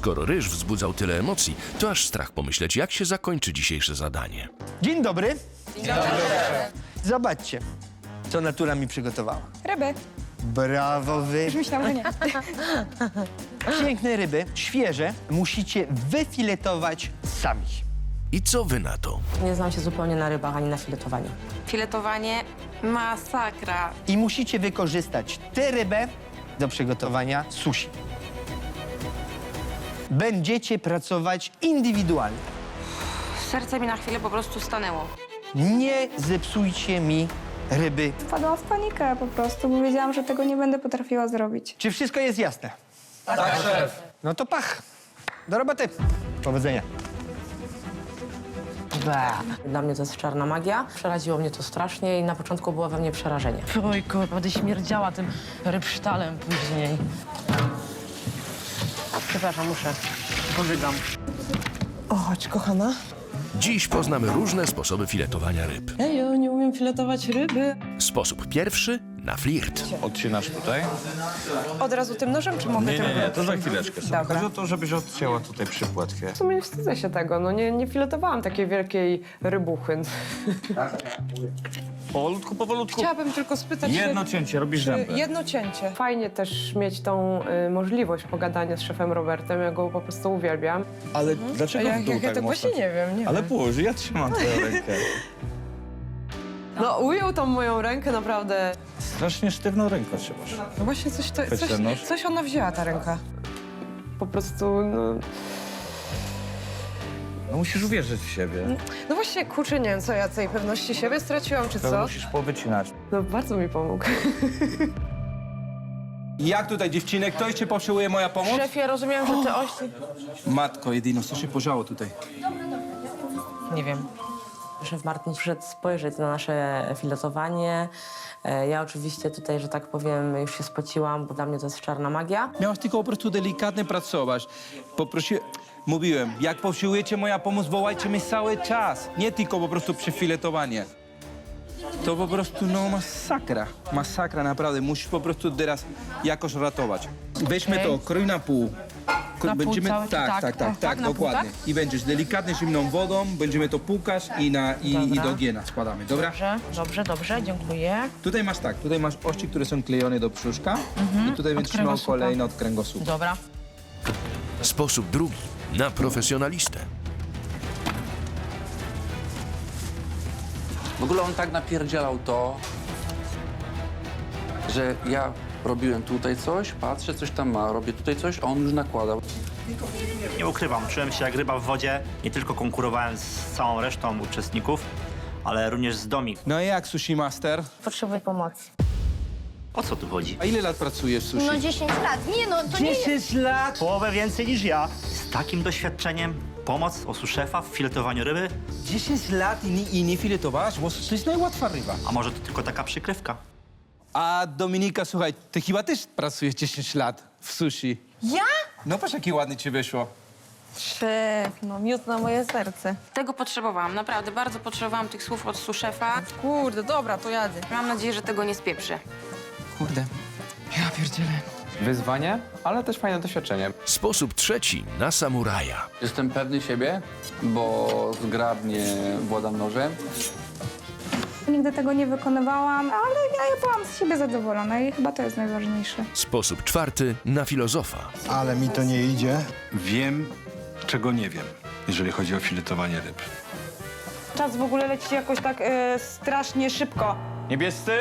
Skoro ryż wzbudzał tyle emocji, to aż strach pomyśleć, jak się zakończy dzisiejsze zadanie. Dzień dobry. Dzień dobry. Zobaczcie, co natura mi przygotowała. Ryby. Brawo wy. Już myślałam, że nie. Piękne ryby, świeże, musicie wyfiletować sami. I co wy na to? Nie znam się zupełnie na rybach ani na filetowaniu. Filetowanie masakra. I musicie wykorzystać tę rybę do przygotowania sushi. Będziecie pracować indywidualnie. Serce mi na chwilę po prostu stanęło. Nie zepsujcie mi ryby. Wpadłam w panikę po prostu, bo wiedziałam, że tego nie będę potrafiła zrobić. Czy wszystko jest jasne? Tak, szef. No to pach. Do roboty. Powodzenia. Dla mnie to jest czarna magia. Przeraziło mnie to strasznie i na początku było we mnie przerażenie. Ojku, będę śmierdziała tym rybsztalem później. Przepraszam, muszę. Pożygam. O, chodź, kochana. Dziś poznamy różne sposoby filetowania ryb. Ejo, nie umiem filetować ryby. Sposób pierwszy na flirt. Odcinasz tutaj? Od razu tym nożem, czy mogę Nie, tym nie, nie, to za chwileczkę sobie. Dobra. Chodzi o to, żebyś odcięła tutaj przypłatkę. W sumie nie wstydzę się tego, no nie, nie filetowałam takiej wielkiej rybuchy. Powolutku, powolutku. Chciałabym tylko spytać Jedno się... cięcie, robisz czy- zęby. Jedno cięcie. Fajnie też mieć tą y, możliwość pogadania z szefem Robertem, ja go po prostu uwielbiam. Ale dlaczego Ja, w dół ja, tak mocno? właśnie nie wiem, nie Ale wiem. połóż, ja trzymam twoją rękę. No ujął tą moją rękę naprawdę. Strasznie sztywną ręką trzymasz. No właśnie coś, to, coś, coś ona wzięła, ta ręka. Po prostu, no... No musisz uwierzyć w siebie. No właśnie, kurczę, nie wiem, co ja tej pewności siebie straciłam, czy To co? musisz powycinać. No bardzo mi pomógł. Jak tutaj dziewczyny? Ktoś cię potrzebuje moja pomoc? Szefie, rozumiem, że ty oś... Matko jedyno, co się podziało tutaj? Nie wiem. Szef Martin przyszedł spojrzeć na nasze filetowanie. E, Ja oczywiście tutaj, że tak powiem, już się spociłam, bo dla mnie to jest czarna magia. Miałaś tylko po prostu delikatnie pracować. Poprosiłem, mówiłem, jak potrzebujecie moja pomoc, wołajcie mnie cały czas. Nie tylko po prostu przefiletowanie. To po prostu, no, masakra. Masakra, naprawdę. Musisz po prostu teraz jakoś ratować. Weźmy to, kroj na pół. Na pół cały- tak, tak, tak, tak, tak, na pół, dokładnie. tak? I będziesz delikatnie zimną wodą, będziemy to płukać i, na, i, i Dobra. do giena składamy, dobra? Dobrze, dobrze, dobrze, dziękuję. Tutaj masz tak, tutaj masz ości, które są klejone do brzuszka i tutaj będziesz miał kręgosłupa. kolejne od kręgosłupa. Dobra. Sposób drugi na profesjonalistę. W ogóle on tak napierdzielał to, że ja robiłem tutaj coś, patrzę, coś tam ma, robię tutaj coś, a on już nakładał. Nie ukrywam, czułem się jak ryba w wodzie. Nie tylko konkurowałem z całą resztą uczestników, ale również z Domik. No i jak Sushi Master? Potrzebuję pomocy. O co tu chodzi? A ile lat pracujesz w sushi? No 10 lat. Nie no, to nie 10 lat! Połowę więcej niż ja. Z takim doświadczeniem pomoc osu szefa w filetowaniu ryby? 10 lat i nie, i nie filetowałaś? Bo to jest najłatwa ryba. A może to tylko taka przykrywka? A Dominika, słuchaj, ty chyba też pracujesz 10 lat w sushi. Ja? No patrz, jakie ładnie ci wyszło. Szef, no miód na moje serce. Tego potrzebowałam, naprawdę bardzo potrzebowałam tych słów od suszefa. Kurde, dobra, to jadę. Mam nadzieję, że tego nie spieprzy. Kurde. Ja pierdzielę. Wyzwanie, ale też fajne doświadczenie. Sposób trzeci na samuraja. Jestem pewny siebie, bo zgrabnie władam nożem. Nigdy tego nie wykonywałam, ale ja, ja byłam z siebie zadowolona i chyba to jest najważniejsze. Sposób czwarty na filozofa. Ale mi to nie idzie. Wiem, czego nie wiem, jeżeli chodzi o filetowanie ryb. Czas w ogóle leci jakoś tak e, strasznie szybko. Niebiescy?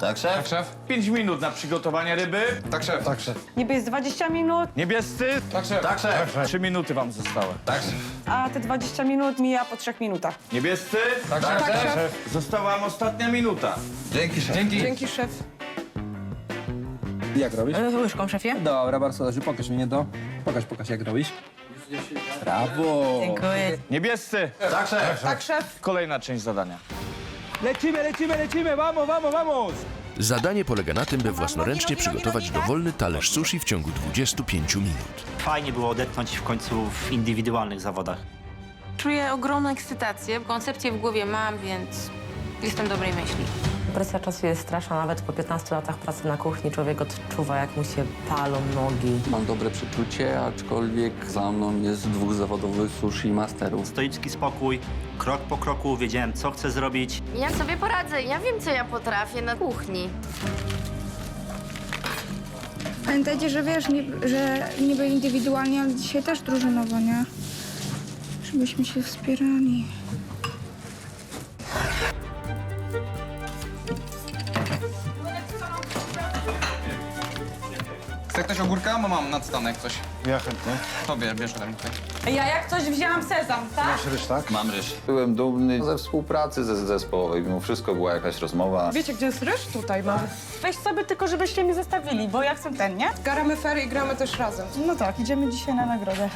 Tak, szef? Tak, szef? 5 minut na przygotowanie ryby. Tak, szef. Tak, szef. Niby jest 20 minut, Niebiescy? Tak, szef. Tak, szef. 3 minuty wam zostały. Tak, szef. a te 20 minut mija po 3 minutach. Niebiescy? Tak, szef. Została wam ostatnia minuta. Dzięki, szef. Dzięki. Dzięki, szef. Jak robisz? E, Łyżką, szefie? Dobra, bardzo dobrze. Pokaż mi to. Pokaż, pokaż, jak robisz. Brawo. Dziękuję. Niebiescy? Tak, szef. Tak, szef. Kolejna część zadania. Lecimy, lecimy, lecimy. Vamos, vamos, vamos. Zadanie polega na tym, by własnoręcznie przygotować dowolny talerz sushi w ciągu 25 minut. Fajnie było odetchnąć w końcu w indywidualnych zawodach. Czuję ogromną ekscytację. Koncepcję w głowie mam, więc jestem dobrej myśli. Presja czasu jest straszna, nawet po 15 latach pracy na kuchni człowiek odczuwa, jak mu się palą nogi. Mam dobre przeczucie, aczkolwiek za mną jest dwóch zawodowych sushi masterów. Stoicki spokój, krok po kroku wiedziałem, co chcę zrobić. Ja sobie poradzę, ja wiem, co ja potrafię na kuchni. Pamiętajcie, że wiesz, nie, że niby indywidualnie, ale dzisiaj też drużynowo, nie? Żebyśmy się wspierali. Chce ktoś ogórka? Bo mam nadstanek coś. Ja chętnie. Tobie, bierz ode mnie tutaj. Ja jak coś wzięłam sezam, tak? Masz ryż, tak? Mam ryż. Byłem dumny ze współpracy ze zespołowej. Mimo wszystko była jakaś rozmowa. Wiecie, gdzie jest ryż? Tutaj mam. Weź sobie tylko, żebyście mi zostawili, bo ja chcę ten, nie? Garamy fery i gramy też razem. No tak, idziemy dzisiaj na nagrodę.